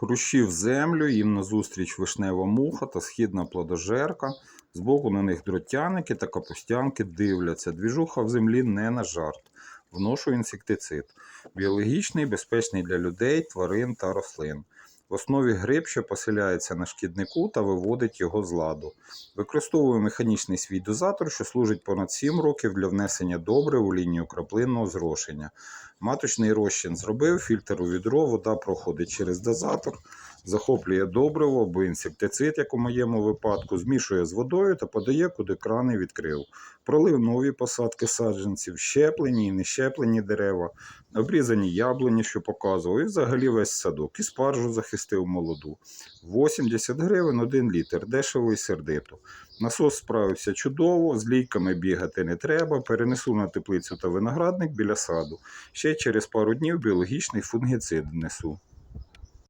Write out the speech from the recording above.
Хрущів землю, їм назустріч вишнева муха та східна плодожерка. Збоку на них дротяники та капустянки дивляться. Двіжуха в землі не на жарт. Вношу інсектицид. Біологічний, безпечний для людей, тварин та рослин. В основі гриб, що поселяється на шкіднику та виводить його з ладу. Використовую механічний свій дозатор, що служить понад 7 років для внесення добрив у лінію краплинного зрошення. Маточний розчин зробив, фільтр у відро, вода проходить через дозатор, захоплює добриво або інсектицид, як у моєму випадку, змішує з водою та подає, куди крани відкрив. Пролив нові посадки саджанців, щеплені і нещеплені дерева, обрізані яблуні, що показував, і взагалі весь садок. І спаржу захистив молоду. 80 гривень 1 літр, дешево і сердито. Насос справився чудово, з лійками бігати не треба, перенесу на теплицю та виноградник біля саду. Ще через пару днів біологічний фунгіцид внесу.